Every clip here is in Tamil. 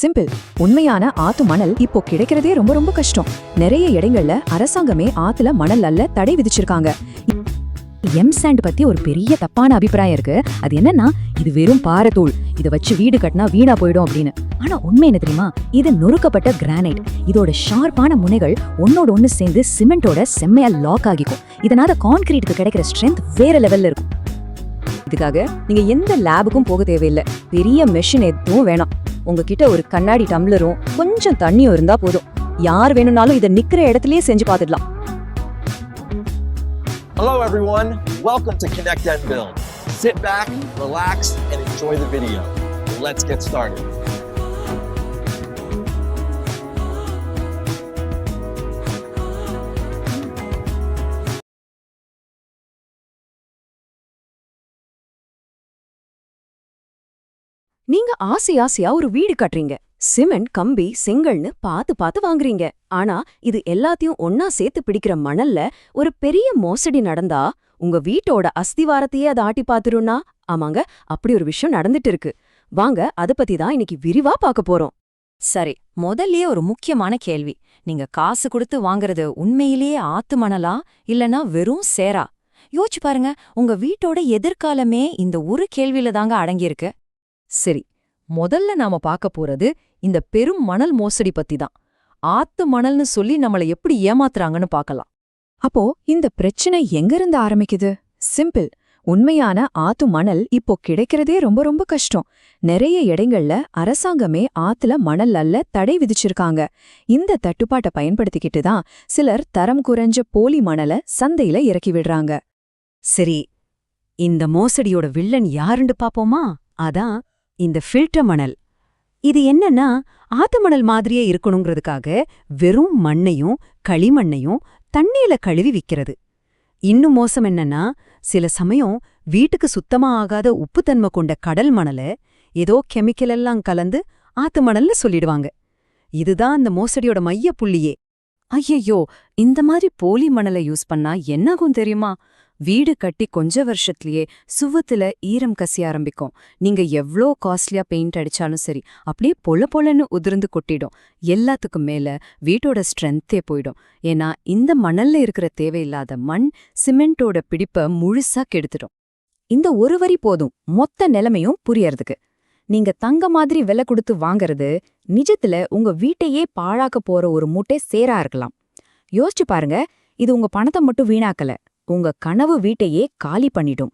சிம்பிள் உண்மையான ஆத்து மணல் இப்போ கிடைக்கிறதே ரொம்ப ரொம்ப கஷ்டம். நிறைய இடங்கள்ல அரசாங்கமே ஆத்துல மணல் அல்ல தடை விதிச்சிருக்காங்க. எம் சாண்ட் பத்தி ஒரு பெரிய தப்பான அபிப்பிராயம் இருக்கு. அது என்னன்னா இது வெறும் பாறைத்தூள் இதை வச்சு வீடு கட்டினா வீணா போயிடும் அப்படின்னு. ஆனா உண்மை என்ன தெரியுமா? இது நொறுக்கப்பட்ட கிரானைட் இதோட ஷார்ப்பான முனைகள் ஒன்னோட ஒன்று சேர்ந்து சிமெண்டோட செம்மையா லாக் ஆகிக்கும். இதனால கான்கிரீட்டுக்கு கிடைக்கிற ஸ்ட்ரென்த் வேற லெவல்ல இருக்கும். இதுக்காக நீங்க எந்த லேபுக்கும் போக தேவையில்லை. பெரிய மெஷின் எதுவும் வேணாம். உங்ககிட்ட ஒரு கண்ணாடி டம்ளரும் கொஞ்சம் தண்ணியும் இருந்தா போதும் யார் வேணும்னாலும் இதை நிக்கிற இடத்துலயே செஞ்சு பார்த்துடலாம் Hello, everyone. Welcome to Connect and Build. Sit back, relax, and enjoy the video. Let's get started. ஆசை ஆசையா ஒரு வீடு கட்டுறீங்க. சிமெண்ட் கம்பி செங்கல்னு பார்த்து பார்த்து வாங்குறீங்க. ஆனா இது எல்லாத்தையும் ஒன்னா சேர்த்து பிடிக்கிற மணல்ல ஒரு பெரிய மோசடி நடந்தா உங்க வீட்டோட அஸ்திவாரத்தையே அதை ஆட்டி பாத்துருன்னா ஆமாங்க அப்படி ஒரு விஷயம் நடந்துட்டு இருக்கு. வாங்க அத பத்தி தான் இன்னைக்கு விரிவா பார்க்க போறோம். சரி முதல்லயே ஒரு முக்கியமான கேள்வி. நீங்க காசு கொடுத்து வாங்குறது உண்மையிலேயே ஆத்து மணலா? இல்லனா வெறும் சேரா? யோசிச்சு பாருங்க உங்க வீட்டோட எதிர்காலமே இந்த ஒரு கேள்வியில தாங்க அடங்கியிருக்கு. சரி முதல்ல நாம பார்க்க போறது இந்த பெரும் மணல் மோசடி பத்தி தான் ஆத்து மணல்னு சொல்லி நம்மள எப்படி ஏமாத்துறாங்கன்னு பார்க்கலாம். அப்போ இந்த பிரச்சனை எங்கிருந்து ஆரம்பிக்குது? சிம்பிள். உண்மையான ஆத்து மணல் இப்போ கிடைக்கிறதே ரொம்ப ரொம்ப கஷ்டம். நிறைய இடங்கள்ல அரசாங்கமே ஆத்துல மணல் அல்ல தடை விதிச்சிருக்காங்க. இந்த தட்டுப்பாட்டை பயன்படுத்திக்கிட்டு தான் சிலர் தரம் குறைஞ்ச போலி மணலை சந்தையில இறக்கி விடுறாங்க. சரி இந்த மோசடியோட வில்லன் யாருன்னு பாப்போமா அதான் இந்த ஃபில்டர் மணல். இது என்னன்னா ஆத்து மணல் மாதிரியே இருக்கணுங்கிறதுக்காக வெறும் மண்ணையும் களிமண்ணையும் தண்ணியில கழுவி விக்கிறது. இன்னும் மோசம் என்னன்னா சில சமயம் வீட்டுக்கு சுத்தமா ஆகாத உப்புத்தன்மை கொண்ட கடல் மணல ஏதோ கெமிக்கல் எல்லாம் கலந்து ஆத்து மணல்னு சொல்லிடுவாங்க. இதுதான் அந்த மோசடியோட மைய புள்ளியே ஐயையோ இந்த மாதிரி போலி மணலை யூஸ் பண்ணா என்னாகும் தெரியுமா? வீடு கட்டி கொஞ்ச வருஷத்துலயே சுவத்துல ஈரம் கசிய ஆரம்பிக்கும். நீங்க எவ்ளோ காஸ்ட்லியா பெயிண்ட் அடிச்சாலும் சரி அப்படியே பொல பொலன்னு உதிர்ந்து கொட்டிடும். எல்லாத்துக்கும் மேல வீட்டோட ஸ்ட்ரென்த்தே போயிடும். ஏன்னா இந்த மணல்ல இருக்கிற தேவையில்லாத மண் சிமெண்டோட பிடிப்ப முழுசா கெடுத்துடும். இந்த ஒரு வரி போதும். மொத்த நிலைமையும் புரியறதுக்கு. நீங்க தங்க மாதிரி விலை கொடுத்து வாங்கறது நிஜத்துல உங்க வீட்டையே பாழாக்க போற ஒரு மூட்டை சேரா இருக்கலாம். யோசிச்சு பாருங்க இது உங்க பணத்தை மட்டும் வீணாக்கல. உங்க கனவு வீட்டையே காலி பண்ணிடும்.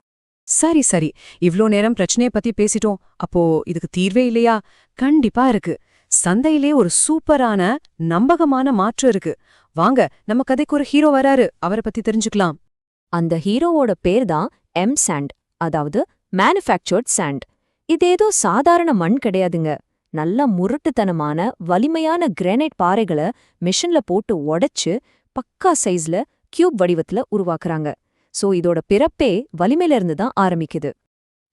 சரி சரி. இவ்ளோ நேரம் பிரச்சனைய பத்தி பேசிட்டோம். அப்போ இதுக்கு தீர்வே இல்லையா? கண்டிப்பா இருக்கு. சந்தையிலே ஒரு சூப்பரான நம்பகமான மாற்று இருக்கு. வாங்க நம்ம கதைக்கு ஒரு ஹீரோ வராரு. அவரை பத்தி தெரிஞ்சுக்கலாம். அந்த ஹீரோவோட பேர் தான் எம் சாண்ட் அதாவது மேனுஃபேக்சர்ட் சாண்ட் இது ஏதோ சாதாரண மண் கிடையாதுங்க. நல்ல முரட்டுத்தனமான வலிமையான கிரானைட் பாறைகளை மிஷின்ல போட்டு உடைச்சு பக்கா சைஸ்ல கியூப் வடிவத்துல உருவாக்குறாங்க. சோ இதோட பிறப்பே வலிமையிலிருந்து தான் ஆரம்பிக்குது.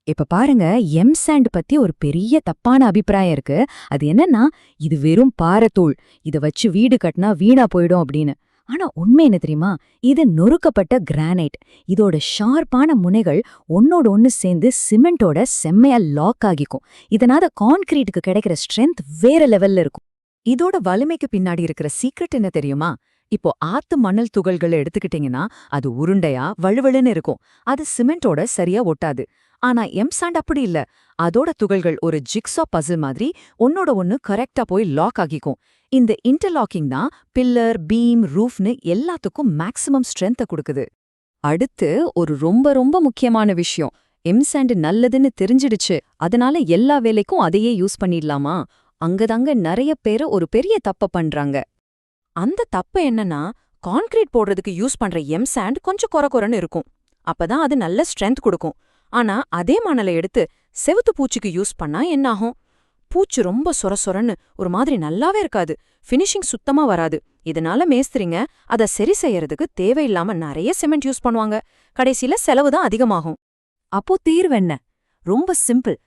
இப்ப பாருங்க எம் சாண்ட் பத்தி ஒரு பெரிய தப்பான அபிப்பிராயம் இருக்கு. அது என்னன்னா இது வெறும் பாறைத்தூள். இத வச்சு வீடு கட்டினா வீணா போயிடும் அப்படின்னு. ஆனா உண்மை என்ன தெரியுமா? இது நொறுக்கப்பட்ட கிரானைட் இதோட ஷார்ப்பான முனைகள் ஒன்னோட ஒன்னு சேர்ந்து சிமெண்டோட செம்மையா லாக் ஆகிக்கும். இதனால கான்கிரீட்டுக்கு கிடைக்கிற ஸ்ட்ரென்த் வேற லெவல்ல இருக்கும். இதோட வலிமைக்கு பின்னாடி இருக்கிற சீக்ரெட் என்ன தெரியுமா? இப்போ ஆத்து மணல் துகள்களை எடுத்துக்கிட்டீங்கன்னா அது உருண்டையா வழுவழுன்னு இருக்கும். அது சிமெண்டோட சரியா ஒட்டாது. ஆனா எம்சாண்ட் அப்படி இல்ல. அதோட துகள்கள் ஒரு ஜிக்ஸா பசில் மாதிரி ஒன்னோட ஒன்னு கரெக்டா போய் லாக் ஆகிக்கும். இந்த இன்டர்லாக்கிங் தான் பில்லர் பீம் ரூஃப்னு எல்லாத்துக்கும் மேக்ஸிமம் ஸ்ட்ரென்த்தை கொடுக்குது. அடுத்து ஒரு ரொம்ப ரொம்ப முக்கியமான விஷயம். எம்சாண்ட் நல்லதுன்னு தெரிஞ்சிடுச்சு. அதனால எல்லா வேலைக்கும் அதையே யூஸ் பண்ணிடலாமா? அங்கதாங்க நிறைய பேர் ஒரு பெரிய தப்ப பண்றாங்க. அந்த தப்பு என்னன்னா கான்கிரீட் போடுறதுக்கு யூஸ் பண்ற எம் சாண்ட் கொஞ்சம் கொர கொரன்னு இருக்கும். அப்பதான் அது நல்ல ஸ்ட்ரென்த் கொடுக்கும். ஆனா அதே மணலை எடுத்து செவுத்து பூச்சிக்கு யூஸ் பண்ணா என்னாகும்? பூச்சி ரொம்ப சொர சொரன்னு ஒரு மாதிரி நல்லாவே இருக்காது. ஃபினிஷிங் சுத்தமா வராது. இதனால மேஸ்திரிங்க அத சரி செய்யறதுக்கு தேவையில்லாம நிறைய சிமெண்ட் யூஸ் பண்ணுவாங்க. கடைசியில செலவு தான் அதிகமாகும். அப்போ தீர்வு என்ன? ரொம்ப சிம்பிள்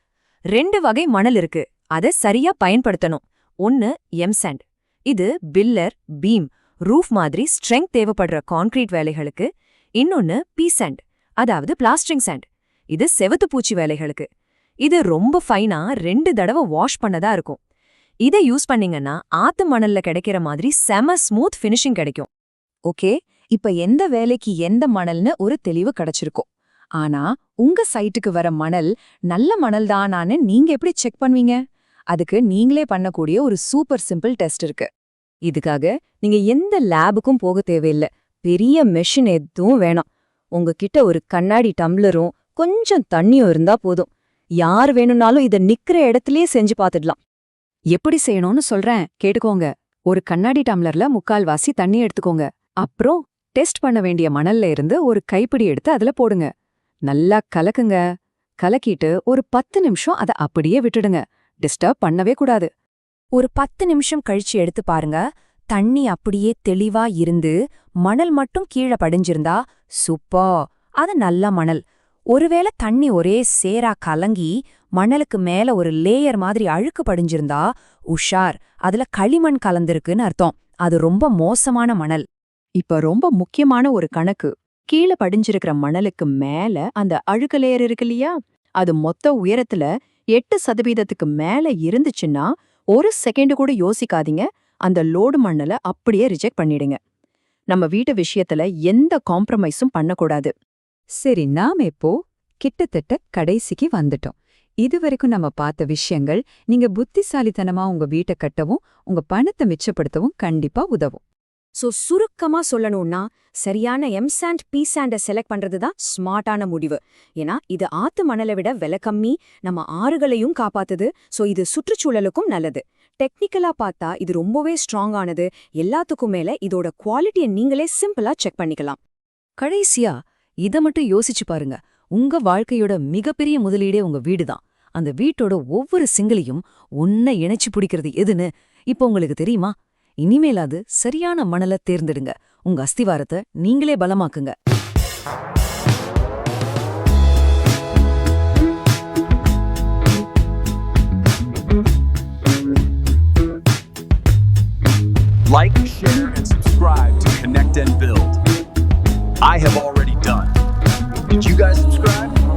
ரெண்டு வகை மணல் இருக்கு. அத சரியா பயன்படுத்தணும். ஒன்னு எம்சாண்ட் இது பில்லர் பீம் ரூஃப் மாதிரி ஸ்ட்ரெங்க் தேவைப்படுற கான்கிரீட் வேலைகளுக்கு. இன்னொன்னு பீ சாண்ட் அதாவது பிளாஸ்டரிங் சாண்ட் இது செவத்து பூச்சி வேலைகளுக்கு. இது ரொம்ப ஃபைனா ரெண்டு தடவை வாஷ் பண்ணதா இருக்கும். இதை யூஸ் பண்ணீங்கன்னா ஆத்து மணல்ல கிடைக்கிற மாதிரி செம ஸ்மூத் ஃபினிஷிங் கிடைக்கும். ஓகே? இப்ப எந்த வேலைக்கு எந்த மணல்னு ஒரு தெளிவு கிடைச்சிருக்கும். ஆனா உங்க சைட்டுக்கு வர மணல் நல்ல மணல் தானான்னு நீங்க எப்படி செக் பண்ணுவீங்க? அதுக்கு நீங்களே பண்ணக்கூடிய ஒரு சூப்பர் சிம்பிள் டெஸ்ட் இருக்கு. இதுக்காக நீங்க எந்த லேபுக்கும் போக தேவையில்ல. பெரிய மெஷின் எதுவும் வேணாம். உங்ககிட்ட ஒரு கண்ணாடி டம்ளரும் கொஞ்சம் தண்ணியும் இருந்தா போதும். யார் வேணும்னாலும் இத நிக்கிற இடத்துலயே செஞ்சு பாத்துடலாம். எப்படி செய்யணும்னு சொல்றேன் கேட்டுக்கோங்க. ஒரு கண்ணாடி டம்ளர்ல முக்கால்வாசி தண்ணி எடுத்துக்கோங்க. அப்புறம் டெஸ்ட் பண்ண வேண்டிய மணல்ல இருந்து ஒரு கைப்பிடி எடுத்து அதுல போடுங்க. நல்லா கலக்குங்க. கலக்கிட்டு ஒரு பத்து நிமிஷம் அதை அப்படியே விட்டுடுங்க. டிஸ்டர்ப் பண்ணவே கூடாது. ஒரு பத்து நிமிஷம் கழிச்சு எடுத்து பாருங்க. தண்ணி அப்படியே தெளிவா இருந்து மணல் மட்டும் கீழே படிஞ்சிருந்தா சூப்பா அது நல்ல மணல். ஒருவேளை தண்ணி ஒரே சேரா கலங்கி மணலுக்கு மேல ஒரு லேயர் மாதிரி அழுக்கு படிஞ்சிருந்தா உஷார். அதுல களிமண் கலந்திருக்குன்னு அர்த்தம். அது ரொம்ப மோசமான மணல். இப்ப ரொம்ப முக்கியமான ஒரு கணக்கு. கீழே படிஞ்சிருக்கிற மணலுக்கு மேல அந்த அழுக்கு லேயர் இருக்கு இல்லையா? அது மொத்த உயரத்துல எட்டு சதவீதத்துக்கு மேல இருந்துச்சுன்னா ஒரு செகண்ட் கூட யோசிக்காதீங்க. அந்த லோடு மண்ணல அப்படியே ரிஜெக்ட் பண்ணிடுங்க. நம்ம வீட்டு விஷயத்துல எந்த காம்ப்ரமைஸும் பண்ணக்கூடாது. சரி நாம் இப்போ கிட்டத்தட்ட கடைசிக்கு வந்துட்டோம். இதுவரைக்கும் நம்ம பார்த்த விஷயங்கள் நீங்க புத்திசாலித்தனமா உங்க வீட்டை கட்டவும் உங்க பணத்தை மிச்சப்படுத்தவும் கண்டிப்பா உதவும். சோ சுருக்கமா சொல்லணும்னா சரியான எம்சாண்ட் பீசாண்ட செலக்ட் பண்றது தான் ஸ்மார்ட்டான முடிவு. ஏன்னா இது ஆத்து மணலை விட விலை கம்மி நம்ம ஆறுகளையும் காப்பாத்துது. சோ இது சுற்றுச்சூழலுக்கும் நல்லது. டெக்னிக்கலா பார்த்தா இது ரொம்பவே ஸ்ட்ராங்கானது எல்லாத்துக்கும் மேல இதோட குவாலிட்டியை நீங்களே சிம்பிளா செக் பண்ணிக்கலாம். கடைசியா இத மட்டும் யோசிச்சு பாருங்க. உங்க வாழ்க்கையோட மிகப்பெரிய முதலீடே உங்க வீடு தான் அந்த வீட்டோட ஒவ்வொரு சிங்கிளையும் ஒன்ன இணைச்சு பிடிக்கிறது எதுன்னு இப்போ உங்களுக்கு தெரியுமா? இனிமேலாது சரியான மணலை தேர்ந்தெடுங்க உங்க அஸ்திவாரத்தை நீங்களே பலமாக்குங்க Like, share, and subscribe to Connect and Build. I have already done. Did you guys subscribe?